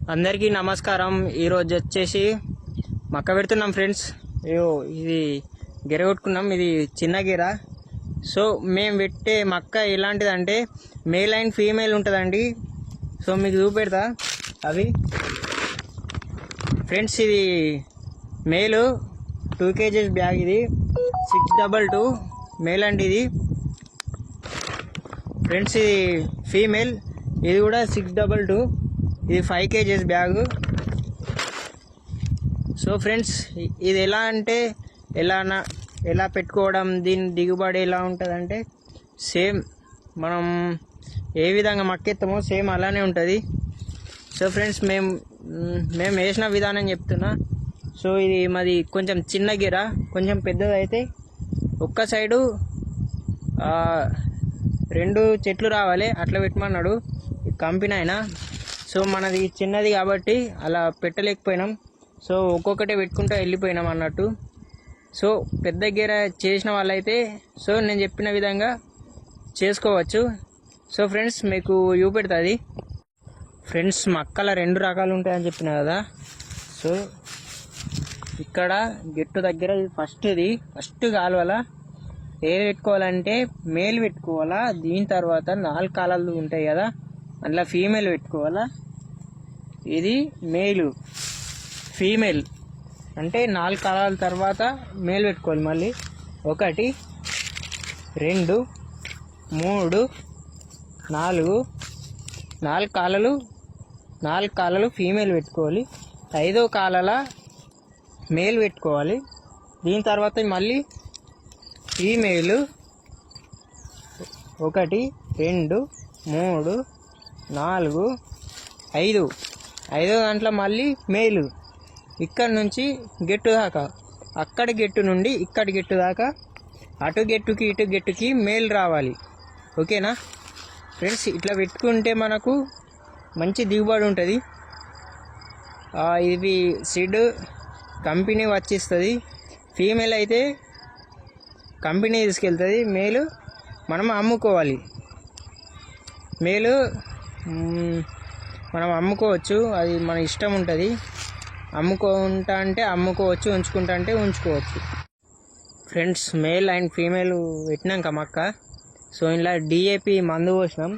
అందరికీ నమస్కారం. ఈరోజు వచ్చేసి మక్క పెడుతున్నాం ఫ్రెండ్స్. అయ్యో ఇది గెర కొట్టుకున్నాం. ఇది చిన్న గిర. సో మేము పెట్టే మక్క ఎలాంటిదంటే మేల్ అండ్ ఫీమేల్ ఉంటుందండి. సో మీకు చూపెడతా. అవి. ఫ్రెండ్స్ ఇది మేలు. టూ కేజీస్ బ్యాగ్ ఇది. Six double two. మేల్ అండి ఇది. ఫ్రెండ్స్ ఇది ఫీమేల్. ఇది కూడా సిక్స్ డబల్ టూ. ఇది five kgs bag. So friends ఇది ఎలా అంటే ఎలానా ఎలా పెట్టుకోవడం దీని దిగుబడి ఎలా ఉంటుందంటే సేమ్ మనం ఏ విధంగా మక్కెత్తామో సేమ్ అలానే ఉంటుంది. సో ఫ్రెండ్స్ మేము మేము వేసిన విధానం చెప్తున్నా. సో ఇది మాది కొంచెం చిన్న గిర కొంచెం పెద్దదైతే ఒక్క సైడు రెండు చెట్లు రావాలి. అట్లా పెట్టమన్నాడు. కంపెనీ అయినా. సో మనది చిన్నది కాబట్టి అలా పెట్టలేకపోయినాం. సో ఒక్కొక్కటే పెట్టుకుంటూ వెళ్ళిపోయినాం అన్నట్టు. సో పెద్ద గీర చేసిన వాళ్ళైతే సో నేను చెప్పిన విధంగా చేసుకోవచ్చు. సో ఫ్రెండ్స్ మీకు చూపెడుతుంది ఫ్రెండ్స్ మక్కల రెండు రకాలు ఉంటాయని చెప్పిన కదా. సో ఇక్కడ గెట్టు దగ్గర ఫస్ట్ది ఫస్ట్ కాలువల ఏది పెట్టుకోవాలంటే మేలు పెట్టుకోవాలా? దీని తర్వాత నాలుగు కాలాలు ఉంటాయి కదా. అందులో ఫీమేల్ పెట్టుకోవాలా? ఇది మేలు ఫీమేల్ అంటే నాలుగు కాలాల తర్వాత మేల్ పెట్టుకోవాలి మళ్ళీ. ఒకటి రెండు మూడు నాలుగు. నాలుగు కాలలు నాలుగు కాలలు ఫీమేల్ పెట్టుకోవాలి. ఐదో కాలల మేల్ పెట్టుకోవాలి. దీని తర్వాత మళ్ళీ ఫీమేలు ఒకటి రెండు మూడు నాలుగు ఐదు. ఐదో దాంట్లో మళ్ళీ మేలు. ఇక్కడ నుంచి గెట్టు దాకా. అక్కడ గెట్టు నుండి ఇక్కడ గెట్టు దాకా. అటు గెట్టుకి ఇటు గెట్టుకి మేలు రావాలి. ఓకేనా? ఫ్రెండ్స్ ఇట్లా పెట్టుకుంటే మనకు మంచి దిగుబడి ఉంటుంది. ఇది ఇవి కంపెనీ వచ్చిస్తుంది. ఫీమేల్ అయితే కంపెనీ తీసుకెళ్తుంది. మేలు మనం అమ్ముకోవాలి. మేలు మనం అమ్ముకోవచ్చు. అది మన ఇష్టం ఉంటుంది. అమ్ముకుంటా అంటే అమ్ముకోవచ్చు ఉంచుకుంటా అంటే ఉంచుకోవచ్చు. ఫ్రెండ్స్ మేల్ అండ్ ఫీమేల్ పెట్టినాక మక్క సో ఇలా డిఏపి మందు పోసినాం.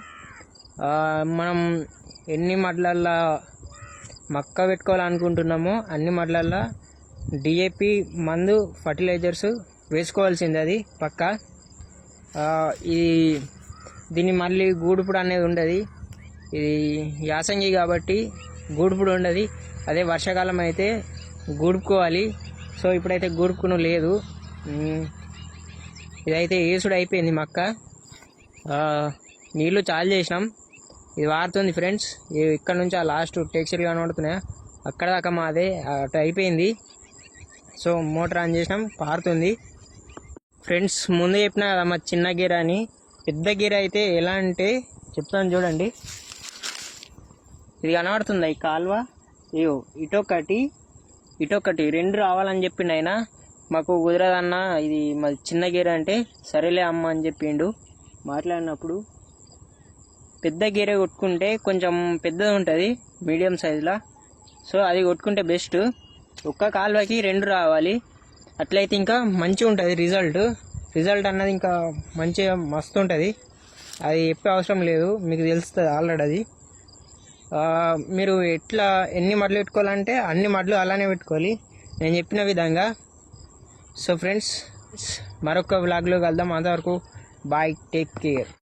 మనం ఎన్ని మడ్లల్లో మక్క పెట్టుకోవాలనుకుంటున్నామో అన్ని మడ్లల్లో డిఏపి మందు ఫర్టిలైజర్స్ వేసుకోవాల్సింది అది పక్క. ఈ దీన్ని మళ్ళీ గూడుపుడు అనేది ఉండదు. ఇది యాసంగి కాబట్టి గూడుపుడు ఉండదు. అదే వర్షాకాలం అయితే గూడుపుకోవాలి. సో ఇప్పుడైతే గూడుపుకును లేదు. ఇదైతే ఏసుడు అయిపోయింది మక్క. నీళ్ళు నీళ్ళు చాలు చేసినాం. ఇది వారుతుంది ఫ్రెండ్స్. ఇక్కడ నుంచి ఆ లాస్ట్ టెక్స్చర్ కనబడుతున్నాయా? అక్కడ దాకా మాదే అటు అయిపోయింది. సో మోటార్ ఆన్ చేసినాం. పారుతుంది. ఫ్రెండ్స్ ముందు చెప్పిన కదా మా చిన్న గీర అని. పెద్ద గీర అయితే ఎలా అంటే చెప్తాను చూడండి. ఇది కనబడుతుందా ఈ కాలువ? ఇయో ఇటొకటి ఇటొకటి. రెండు రావాలని చెప్పిండు ఆయన. మాకు కుదరదన్న ఇది మాది చిన్న గేర అంటే సరేలే అమ్మ అని చెప్పిండు. మాట్లాడినప్పుడు పెద్ద గేరే కొట్టుకుంటే కొంచెం పెద్దది ఉంటుంది మీడియం సైజులో. సో అది కొట్టుకుంటే బెస్ట్. ఒక్క కాలువకి రెండు రావాలి. అట్లయితే ఇంకా మంచిగా ఉంటుంది రిజల్ట్. రిజల్ట్ అన్నది ఇంకా మంచిగా మస్తు ఉంటుంది. అది చెప్పే అవసరం లేదు. మీకు తెలుస్తుంది ఆల్రెడీ అది. మీరు ఎట్లా ఎన్ని మడ్లు పెట్టుకోవాలంటే అన్ని మడ్లు అలానే పెట్టుకోవాలి. నేను చెప్పిన విధంగా. సో ఫ్రెండ్స్ మరొక వ్లాగ్లో కలుద్దాం. అంతవరకు బాయ్ టేక్ కేర్